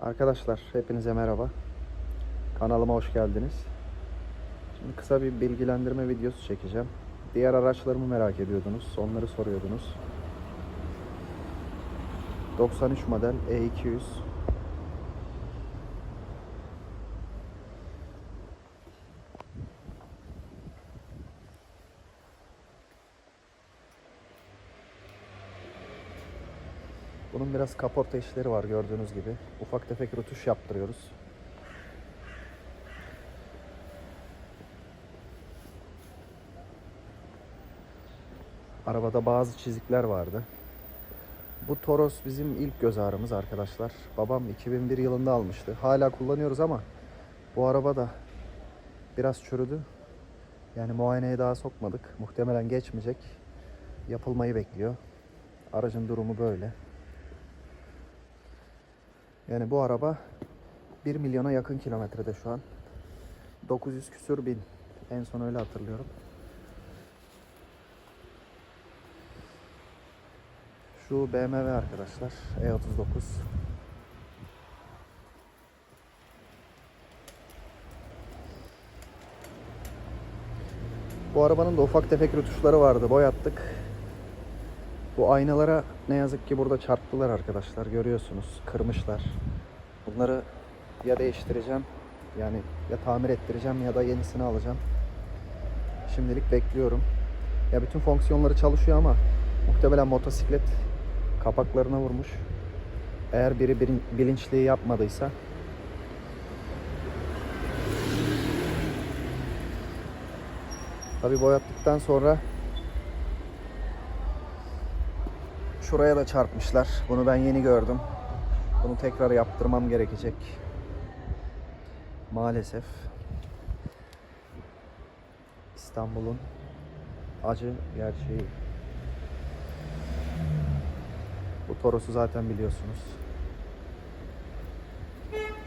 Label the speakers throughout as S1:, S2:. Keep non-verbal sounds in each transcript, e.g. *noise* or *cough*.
S1: Arkadaşlar hepinize merhaba. Kanalıma hoş geldiniz. Şimdi kısa bir bilgilendirme videosu çekeceğim. Diğer araçlarımı merak ediyordunuz. Onları soruyordunuz. 93 model E E200 Bunun biraz kaporta işleri var gördüğünüz gibi. Ufak tefek rötuş yaptırıyoruz. Arabada bazı çizikler vardı. Bu Toros bizim ilk göz ağrımız arkadaşlar. Babam 2001 yılında almıştı. Hala kullanıyoruz ama bu araba da biraz çürüdü. Yani muayeneye daha sokmadık. Muhtemelen geçmeyecek. Yapılmayı bekliyor. Aracın durumu böyle. Yani bu araba 1 milyona yakın kilometrede şu an. 900 küsür bin. En son öyle hatırlıyorum. Şu BMW arkadaşlar. E E39. Bu arabanın da ufak tefek rötuşları vardı. Boyattık. Bu aynalara ne yazık ki burada çarptılar arkadaşlar. Görüyorsunuz. Kırmışlar. Bunları ya değiştireceğim. Yani ya tamir ettireceğim ya da yenisini alacağım. Şimdilik bekliyorum. Ya bütün fonksiyonları çalışıyor ama muhtemelen motosiklet kapaklarına vurmuş. Eğer biri bilin- bilinçli yapmadıysa Tabi boyattıktan sonra şuraya da çarpmışlar. Bunu ben yeni gördüm. Bunu tekrar yaptırmam gerekecek. Maalesef. İstanbul'un acı gerçeği. Bu Toros'u zaten biliyorsunuz.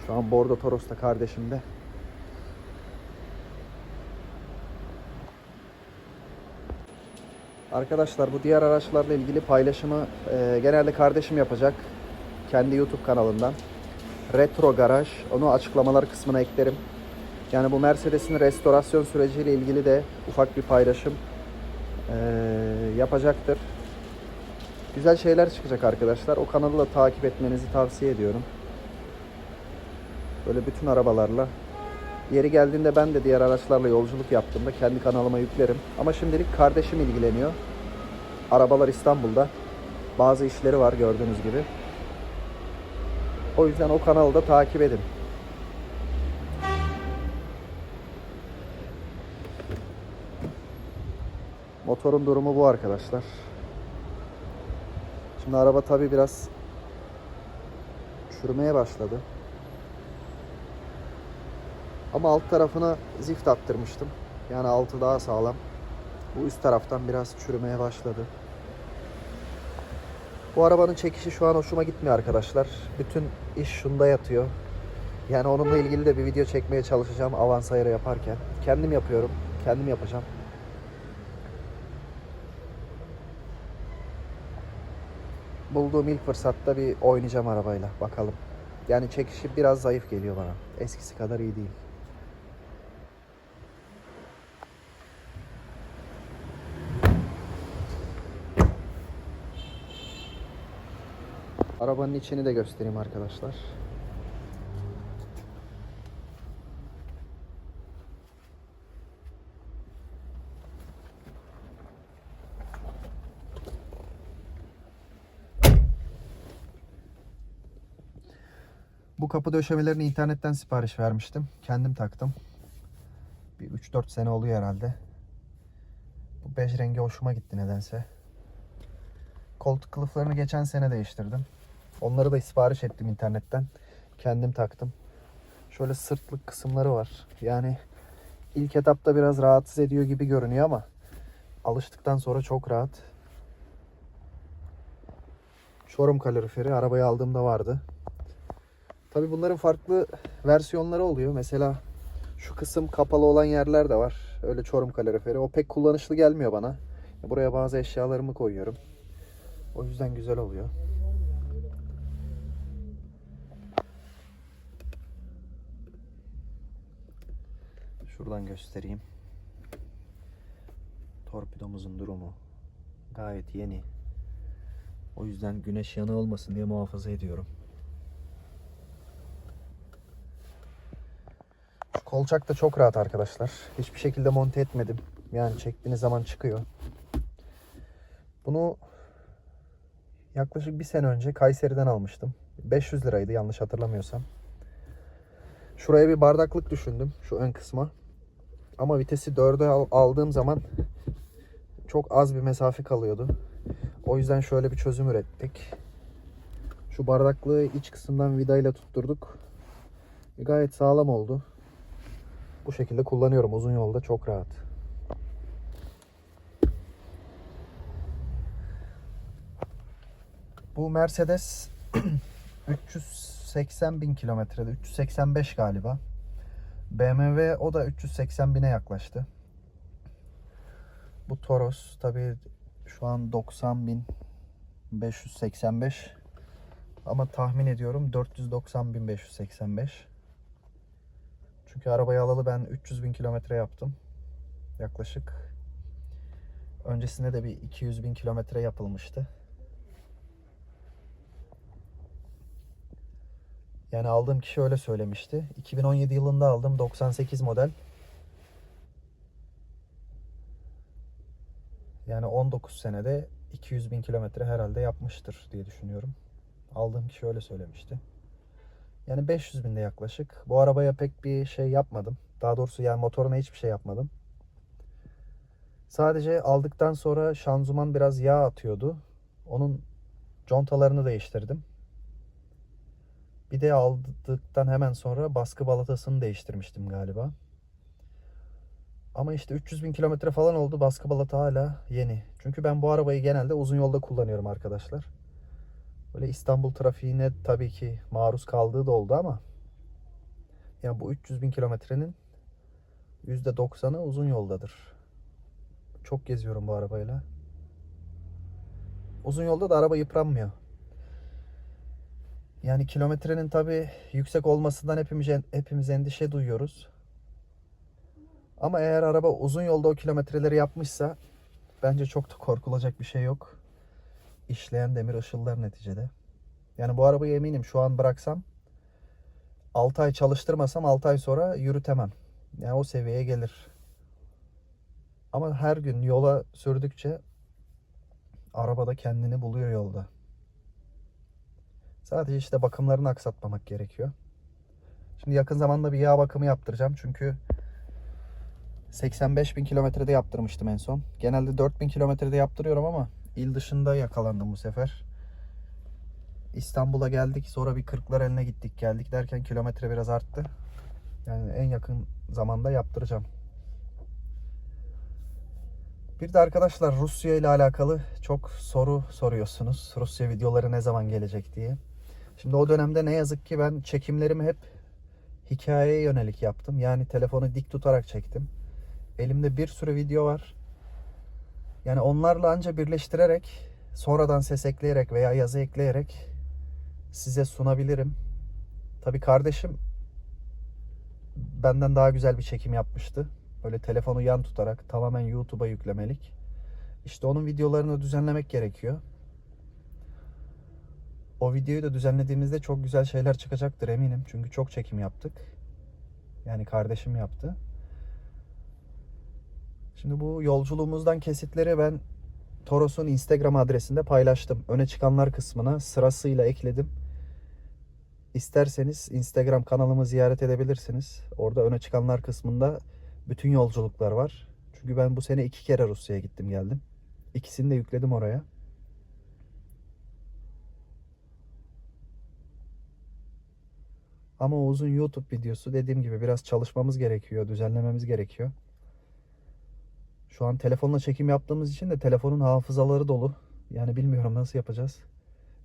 S1: Şu an Bordo Toros da kardeşimde. Arkadaşlar bu diğer araçlarla ilgili paylaşımı e, genelde kardeşim yapacak. Kendi YouTube kanalından. Retro Garaj. Onu açıklamalar kısmına eklerim. Yani bu Mercedes'in restorasyon süreciyle ilgili de ufak bir paylaşım e, yapacaktır. Güzel şeyler çıkacak arkadaşlar. O kanalı da takip etmenizi tavsiye ediyorum. Böyle bütün arabalarla. Yeri geldiğinde ben de diğer araçlarla yolculuk yaptığımda kendi kanalıma yüklerim. Ama şimdilik kardeşim ilgileniyor. Arabalar İstanbul'da. Bazı işleri var gördüğünüz gibi. O yüzden o kanalı da takip edin. Motorun durumu bu arkadaşlar. Şimdi araba tabi biraz çürümeye başladı. Ama alt tarafına zift attırmıştım. Yani altı daha sağlam. Bu üst taraftan biraz çürümeye başladı. Bu arabanın çekişi şu an hoşuma gitmiyor arkadaşlar. Bütün iş şunda yatıyor. Yani onunla ilgili de bir video çekmeye çalışacağım avans ayarı yaparken. Kendim yapıyorum. Kendim yapacağım. Bulduğum ilk fırsatta bir oynayacağım arabayla. Bakalım. Yani çekişi biraz zayıf geliyor bana. Eskisi kadar iyi değil. Arabanın içini de göstereyim arkadaşlar. Bu kapı döşemelerini internetten sipariş vermiştim. Kendim taktım. Bir 3-4 sene oluyor herhalde. Bu bej rengi hoşuma gitti nedense. Koltuk kılıflarını geçen sene değiştirdim. Onları da sipariş ettim internetten. Kendim taktım. Şöyle sırtlık kısımları var. Yani ilk etapta biraz rahatsız ediyor gibi görünüyor ama alıştıktan sonra çok rahat. Çorum kaloriferi arabayı aldığımda vardı. Tabi bunların farklı versiyonları oluyor. Mesela şu kısım kapalı olan yerler de var. Öyle Çorum kaloriferi. O pek kullanışlı gelmiyor bana. Buraya bazı eşyalarımı koyuyorum. O yüzden güzel oluyor. Şuradan göstereyim. Torpidomuzun durumu gayet yeni. O yüzden güneş yanığı olmasın diye muhafaza ediyorum. Şu kolçak da çok rahat arkadaşlar. Hiçbir şekilde monte etmedim. Yani çektiğiniz zaman çıkıyor. Bunu yaklaşık bir sene önce Kayseri'den almıştım. 500 liraydı yanlış hatırlamıyorsam. Şuraya bir bardaklık düşündüm şu ön kısma. Ama vitesi 4'e al- aldığım zaman çok az bir mesafe kalıyordu. O yüzden şöyle bir çözüm ürettik. Şu bardaklığı iç kısımdan vidayla tutturduk. E, Gayet sağlam oldu. Bu şekilde kullanıyorum uzun yolda çok rahat. Bu Mercedes *clears throat* 380 bin kilometrede 385 galiba. BMW o da 380 bine yaklaştı. Bu Toros tabi şu an 90 bin 585 ama tahmin ediyorum 490 bin 585. Çünkü arabayı alalı ben 300 bin kilometre yaptım yaklaşık. Öncesinde de bir 200 bin kilometre yapılmıştı. Yani aldığım kişi öyle söylemişti. 2017 yılında aldım 98 model. Yani 19 senede 200 bin kilometre herhalde yapmıştır diye düşünüyorum. Aldığım kişi öyle söylemişti. Yani 500 binde yaklaşık. Bu arabaya pek bir şey yapmadım. Daha doğrusu yani motoruna hiçbir şey yapmadım. Sadece aldıktan sonra şanzıman biraz yağ atıyordu. Onun contalarını değiştirdim. Bir de aldıktan hemen sonra baskı balatasını değiştirmiştim galiba. Ama işte 300 bin kilometre falan oldu. Baskı balata hala yeni. Çünkü ben bu arabayı genelde uzun yolda kullanıyorum arkadaşlar. Böyle İstanbul trafiğine tabii ki maruz kaldığı da oldu ama yani bu 300 bin kilometrenin %90'ı uzun yoldadır. Çok geziyorum bu arabayla. Uzun yolda da araba yıpranmıyor. Yani kilometrenin tabi yüksek olmasından hepimiz hepimiz endişe duyuyoruz. Ama eğer araba uzun yolda o kilometreleri yapmışsa bence çok da korkulacak bir şey yok. İşleyen demir ışıllar neticede. Yani bu arabayı eminim şu an bıraksam 6 ay çalıştırmasam 6 ay sonra yürütemem. Yani o seviyeye gelir. Ama her gün yola sürdükçe arabada kendini buluyor yolda. Sadece işte bakımlarını aksatmamak gerekiyor. Şimdi yakın zamanda bir yağ bakımı yaptıracağım. Çünkü 85 bin kilometrede yaptırmıştım en son. Genelde 4 bin kilometrede yaptırıyorum ama il dışında yakalandım bu sefer. İstanbul'a geldik. Sonra bir kırklar eline gittik geldik derken kilometre biraz arttı. Yani en yakın zamanda yaptıracağım. Bir de arkadaşlar Rusya ile alakalı çok soru soruyorsunuz. Rusya videoları ne zaman gelecek diye. Şimdi o dönemde ne yazık ki ben çekimlerimi hep hikayeye yönelik yaptım. Yani telefonu dik tutarak çektim. Elimde bir sürü video var. Yani onlarla anca birleştirerek, sonradan ses ekleyerek veya yazı ekleyerek size sunabilirim. Tabii kardeşim benden daha güzel bir çekim yapmıştı. Böyle telefonu yan tutarak tamamen YouTube'a yüklemelik. İşte onun videolarını düzenlemek gerekiyor. O videoyu da düzenlediğimizde çok güzel şeyler çıkacaktır eminim. Çünkü çok çekim yaptık. Yani kardeşim yaptı. Şimdi bu yolculuğumuzdan kesitleri ben Toros'un Instagram adresinde paylaştım. Öne çıkanlar kısmına sırasıyla ekledim. İsterseniz Instagram kanalımı ziyaret edebilirsiniz. Orada öne çıkanlar kısmında bütün yolculuklar var. Çünkü ben bu sene iki kere Rusya'ya gittim geldim. İkisini de yükledim oraya. Ama o uzun YouTube videosu dediğim gibi biraz çalışmamız gerekiyor, düzenlememiz gerekiyor. Şu an telefonla çekim yaptığımız için de telefonun hafızaları dolu. Yani bilmiyorum nasıl yapacağız.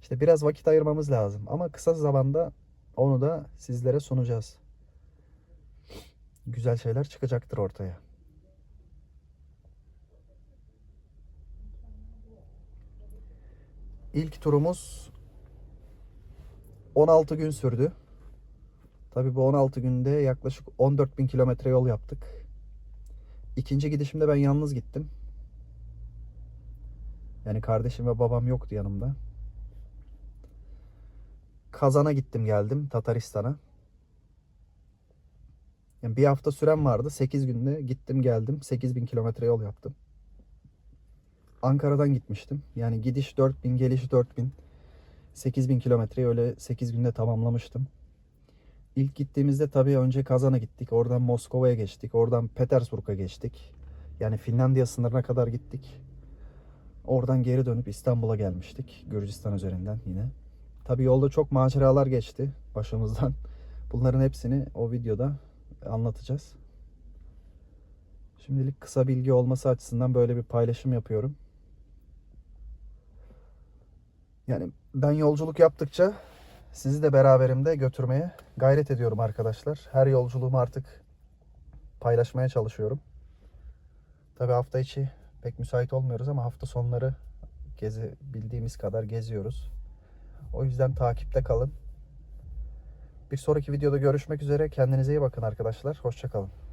S1: İşte biraz vakit ayırmamız lazım. Ama kısa zamanda onu da sizlere sunacağız. Güzel şeyler çıkacaktır ortaya. İlk turumuz 16 gün sürdü. Tabii bu 16 günde yaklaşık 14 bin kilometre yol yaptık. ikinci gidişimde ben yalnız gittim. Yani kardeşim ve babam yoktu yanımda. Kazan'a gittim geldim Tataristan'a. Yani bir hafta sürem vardı. 8 günde gittim geldim. 8000 kilometre yol yaptım. Ankara'dan gitmiştim. Yani gidiş 4000, geliş 4000. 8000 kilometreyi öyle 8 günde tamamlamıştım. İlk gittiğimizde tabii önce Kazan'a gittik. Oradan Moskova'ya geçtik. Oradan Petersburg'a geçtik. Yani Finlandiya sınırına kadar gittik. Oradan geri dönüp İstanbul'a gelmiştik. Gürcistan üzerinden yine. Tabii yolda çok maceralar geçti başımızdan. *laughs* Bunların hepsini o videoda anlatacağız. Şimdilik kısa bilgi olması açısından böyle bir paylaşım yapıyorum. Yani ben yolculuk yaptıkça sizi de beraberimde götürmeye gayret ediyorum arkadaşlar. Her yolculuğumu artık paylaşmaya çalışıyorum. Tabii hafta içi pek müsait olmuyoruz ama hafta sonları gezi bildiğimiz kadar geziyoruz. O yüzden takipte kalın. Bir sonraki videoda görüşmek üzere. Kendinize iyi bakın arkadaşlar. Hoşçakalın.